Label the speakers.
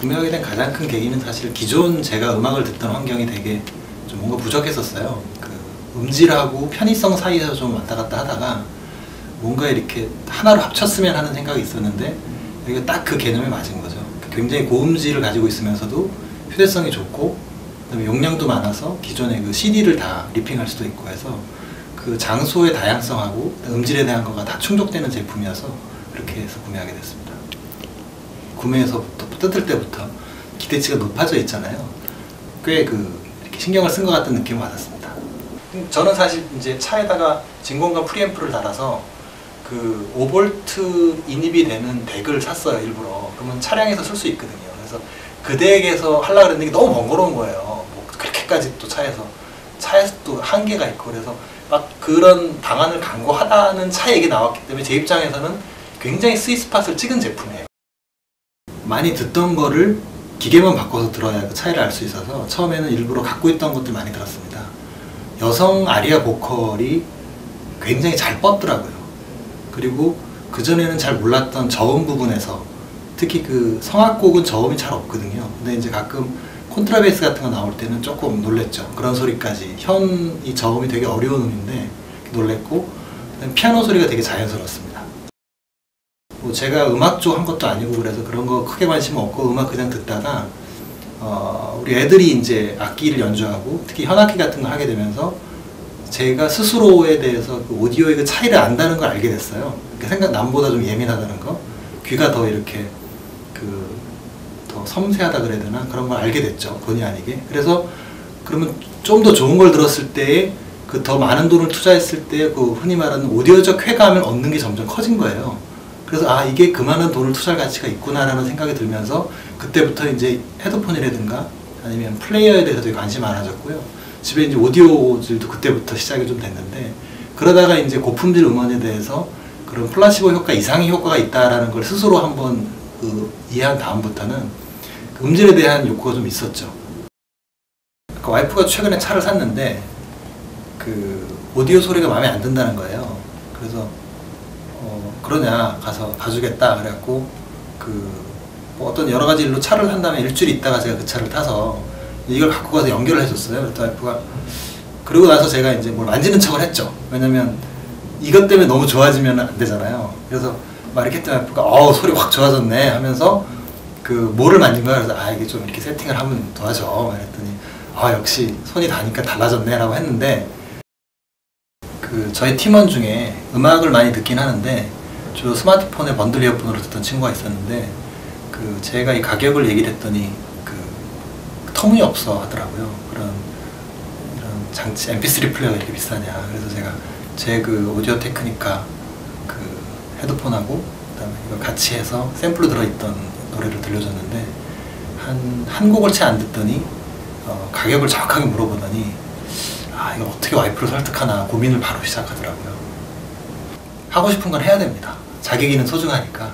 Speaker 1: 구매하게 된 가장 큰 계기는 사실 기존 제가 음악을 듣던 환경이 되게 좀 뭔가 부족했었어요. 그 음질하고 편의성 사이에서 좀 왔다 갔다 하다가 뭔가 이렇게 하나로 합쳤으면 하는 생각이 있었는데 여기가 딱그 개념에 맞은 거죠. 굉장히 고음질을 가지고 있으면서도 휴대성이 좋고 그다음에 용량도 많아서 기존의 그 CD를 다 리핑할 수도 있고 해서 그 장소의 다양성하고 음질에 대한 거가 다 충족되는 제품이어서 그렇게 해서 구매하게 됐습니다. 구매에서부터 뜯을 때부터 기대치가 높아져 있잖아요. 꽤 그 신경을 쓴 것 같은 느낌을 받았습니다. 저는 사실 이제 차에다가 진공관 프리앰프를 달아서 그 5V 인입이 되는 덱을 샀어요 일부러. 그러면 차량에서 쓸 수 있거든요. 그래서 그 덱에서 하려고 그랬는데 너무 번거로운 거예요. 뭐 그렇게까지 또 차에서 차에서 또 한계가 있고 그래서 막 그런 방안을 강구하다는 차 얘기 나왔기 때문에 제 입장에서는 굉장히 스위스팟을 찍은 제품이에요. 많이 듣던 거를 기계만 바꿔서 들어야 그 차이를 알 수 있어서 처음에는 일부러 갖고 있던 것들 많이 들었습니다. 여성 아리아 보컬이 굉장히 잘 뻗더라고요. 그리고 그전에는 잘 몰랐던 저음 부분에서 특히 그 성악곡은 저음이 잘 없거든요. 근데 이제 가끔 콘트라베이스 같은 거 나올 때는 조금 놀랬죠. 그런 소리까지. 현이 저음이 되게 어려운 음인데 놀랬고 피아노 소리가 되게 자연스러웠습니다. 뭐 제가 음악 쪽 한 것도 아니고 그래서 그런 거 크게 관심 없고 음악 그냥 듣다가 어 우리 애들이 이제 악기를 연주하고 특히 현악기 같은 거 하게 되면서 제가 스스로에 대해서 그 오디오의 그 차이를 안다는 걸 알게 됐어요. 그러니까 생각 남보다 좀 예민하다는 거, 귀가 더 이렇게 그 더 섬세하다 그래야 되나 그런 걸 알게 됐죠. 본의 아니게. 그래서 그러면 좀 더 좋은 걸 들었을 때에 그 더 많은 돈을 투자했을 때 그 흔히 말하는 오디오적 쾌감을 얻는 게 점점 커진 거예요. 그래서 아 이게 그만한 돈을 투자할 가치가 있구나라는 생각이 들면서 그때부터 이제 헤드폰이라든가 아니면 플레이어에 대해서 되게 관심이 많아졌고요. 집에 이제 오디오질도 그때부터 시작이 좀 됐는데 그러다가 이제 고품질 음원에 대해서 그런 플라시보 효과 이상의 효과가 있다라는 걸 스스로 한번 그 이해한 다음부터는 그 음질에 대한 욕구가 좀 있었죠. 그 와이프가 최근에 차를 샀는데 그 오디오 소리가 마음에 안 든다는 거예요. 그래서 어 그러냐 가서 봐주겠다 그래갖고 그 뭐 어떤 여러 가지 일로 차를 산 다음에 일주일 있다가 제가 그 차를 타서 이걸 갖고 가서 연결을 해줬어요. 그랬더니 와이프가 그러고 나서 제가 이제 뭘 만지는 척을 했죠. 왜냐면 이것 때문에 너무 좋아지면 안 되잖아요. 그래서 했더니 와이프가 어우 소리 확 좋아졌네 하면서 그 뭐를 만진 거야. 그래서 아 이게 좀 이렇게 세팅을 하면 도와줘. 그랬더니 아 역시 손이 닿으니까 달라졌네라고 했는데 그 저희 팀원 중에 음악을 많이 듣긴 하는데 주로 스마트폰에 번들 이어폰으로 듣던 친구가 있었는데 그 제가 이 가격을 얘기를 했더니 터무니없어 하더라고요. 그런 이런 장치 MP3 플레이어가 이렇게 비싸냐. 그래서 제가 제 그 오디오 테크니카 그 헤드폰하고 그다음에 이거 같이 해서 샘플로 들어있던 노래를 들려줬는데 한 한 곡을 채 안 듣더니 어, 가격을 정확하게 물어보더니 아 이거 어떻게 와이프를 설득하나 고민을 바로 시작하더라고요. 하고 싶은 건 해야 됩니다. 자기 기는 소중하니까.